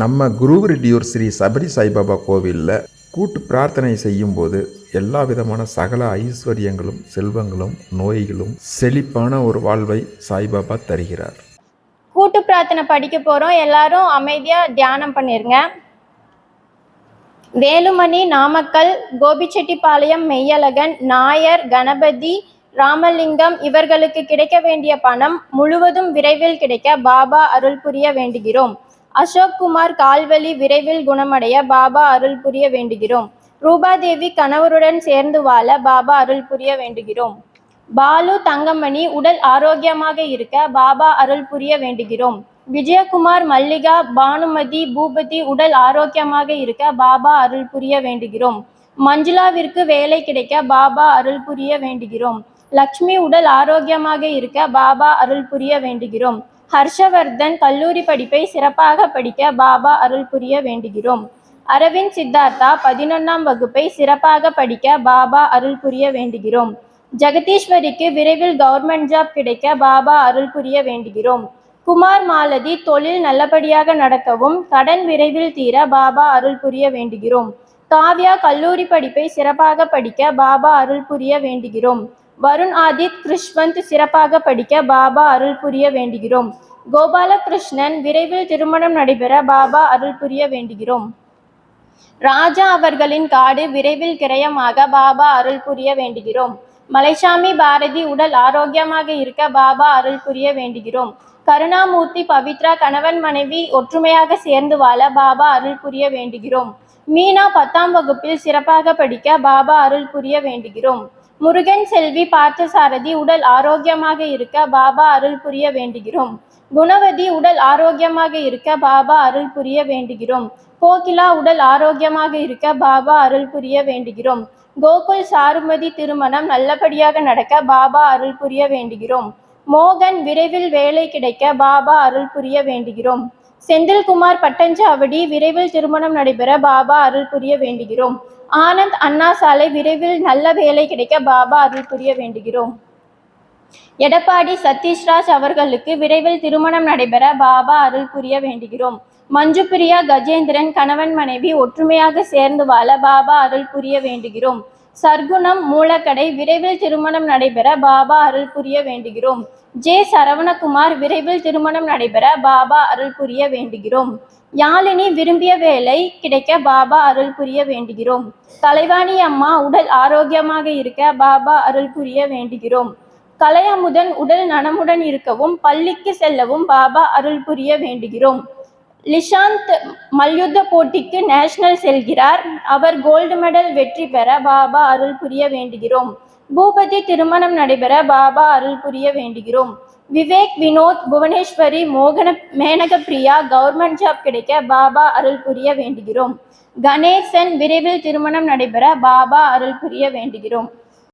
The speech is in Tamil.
நம்ம குருவரெட்டியூர் ஸ்ரீ சபரி சாய்பாபா கோவிலில் கூட்டு பிரார்த்தனை செய்யும்போது எல்லா விதமான சகல ஐஸ்வர்யங்களும் செல்வங்களும் நோய்களும் செழிப்பான ஒரு வாழ்வை சாய்பாபா தருகிறார். கூட்டு பிரார்த்தனை படிக்க போகிறோம் எல்லாரும் அமைதியாக தியானம் பண்ணிருங்க. வேலுமணி நாமக்கல் கோபிச்செட்டிப்பாளையம் மெய்யழகன் நாயர் கணபதி ராமலிங்கம் இவர்களுக்கு கிடைக்க வேண்டிய பணம் முழுவதும் விரைவில் கிடைக்க பாபா அருள் புரிய வேண்டுகிறோம். அசோக் குமார் கால்வலி விரைவில் குணமடைய பாபா அருள் புரிய வேண்டுகிறோம். ரூபாதேவி கணவருடன் சேர்ந்து வாழ பாபா அருள் புரிய வேண்டுகிறோம். பாலு தங்கமணி உடல் ஆரோக்கியமாக இருக்க பாபா அருள் புரிய வேண்டுகிறோம். விஜயகுமார் மல்லிகா பானுமதி பூபதி உடல் ஆரோக்கியமாக இருக்க பாபா அருள் புரிய வேண்டுகிறோம். மஞ்சுளாவிற்கு வேலை கிடைக்க பாபா அருள் புரிய வேண்டுகிறோம். லக்ஷ்மி உடல் ஆரோக்கியமாக இருக்க பாபா அருள் புரிய வேண்டுகிறோம். ஹர்ஷவர்தன் கல்லூரி படிப்பை சிறப்பாக படிக்க பாபா அருள் புரிய வேண்டுகிறோம். அரவிந்த் சித்தார்த்தா பதினொன்றாம் வகுப்பை சிறப்பாக படிக்க பாபா அருள் புரிய வேண்டுகிறோம். ஜெகதீஸ்வரிக்கு விரைவில் கவர்மெண்ட் ஜாப் கிடைக்க பாபா அருள் புரிய வேண்டுகிறோம். குமார் மாலதி தொழில் நல்லபடியாக நடக்கவும் கடன் விரைவில் தீர பாபா அருள் புரிய வேண்டுகிறோம். காவ்யா கல்லூரி படிப்பை சிறப்பாக படிக்க பாபா அருள் புரிய வேண்டுகிறோம். வருண் ஆதித் கிருஷ்வந்த் சிறப்பாக படிக்க பாபா அருள் புரிய வேண்டுகிறோம். கோபாலகிருஷ்ணன் விரைவில் திருமணம் நடைபெற பாபா அருள் புரிய வேண்டுகிறோம். ராஜா அவர்களின் காடு விரைவில் கிரயமாக பாபா அருள் புரிய வேண்டுகிறோம். மலைசாமி பாரதி உடல் ஆரோக்கியமாக இருக்க பாபா அருள் புரிய வேண்டுகிறோம். கருணாமூர்த்தி பவித்ரா கணவன் மனைவி ஒற்றுமையாக சேர்ந்து வாழ பாபா அருள் புரிய வேண்டுகிறோம். மீனா பத்தாம் வகுப்பில் சிறப்பாக படிக்க பாபா அருள் புரிய வேண்டுகிறோம். முருகன் செல்வி பார்த்தசாரதி உடல் ஆரோக்கியமாக இருக்க பாபா அருள் புரிய வேண்டுகிறோம். குணவதி உடல் ஆரோக்கியமாக இருக்க பாபா அருள் புரிய வேண்டுகிறோம். கோகிலா உடல் ஆரோக்கியமாக இருக்க பாபா அருள் புரிய வேண்டுகிறோம். கோகுல் சாருமதி திருமணம் நல்லபடியாக நடக்க பாபா அருள் புரிய வேண்டுகிறோம். மோகன் விரைவில் வேலை கிடைக்க பாபா அருள் புரிய வேண்டுகிறோம். செந்தில்குமார் பட்டஞ்சாவடி விரைவில் திருமணம் நடைபெற பாபா அருள் புரிய வேண்டுகிறோம். ஆனந்த் அண்ணா சாலை விரைவில் நல்ல வேலை கிடைக்க பாபா அருள் புரிய வேண்டுகிறோம். எடப்பாடி சதீஷ்ராஜ் அவர்களுக்கு விரைவில் திருமணம் நடைபெற பாபா அருள் புரிய வேண்டுகிறோம். மஞ்சு பிரியா கஜேந்திரன் கணவன் மனைவி ஒற்றுமையாக சேர்ந்து வாழ பாபா அருள் புரிய வேண்டுகிறோம். சர்க்குணம் மூலக்கடை விரைவில் திருமணம் நடைபெற பாபா அருள் புரிய வேண்டுகிறோம். ஜே சரவணகுமார் விரைவில் திருமணம் நடைபெற பாபா அருள் புரிய வேண்டுகிறோம். யாழினி விரும்பிய வேலை கிடைக்க பாபா அருள் புரிய வேண்டுகிறோம். தலைவாணி அம்மா உடல் ஆரோக்கியமாக இருக்க பாபா அருள் புரிய வேண்டுகிறோம். கலையமுதன் உடல் நலமுடன் இருக்கவும் பள்ளிக்கு செல்லவும் பாபா அருள் புரிய வேண்டுகிறோம். லிஷாந்த் மல்யுத்த போட்டிக்கு நேஷனல் செல்கிறார். அவர் கோல்டு மெடல் வெற்றி பெற பாபா அருள் புரிய வேண்டுகிறோம். பூபதி திருமணம் நடைபெற பாபா அருள் புரிய வேண்டுகிறோம். விவேக் வினோத் புவனேஸ்வரி மோகன மேனகப்பிரியா கவர்மெண்ட் ஜாப் கிடைக்க பாபா அருள் புரிய வேண்டுகிறோம். கணேசன் விரைவில் திருமணம் நடைபெற பாபா அருள் புரிய வேண்டுகிறோம்.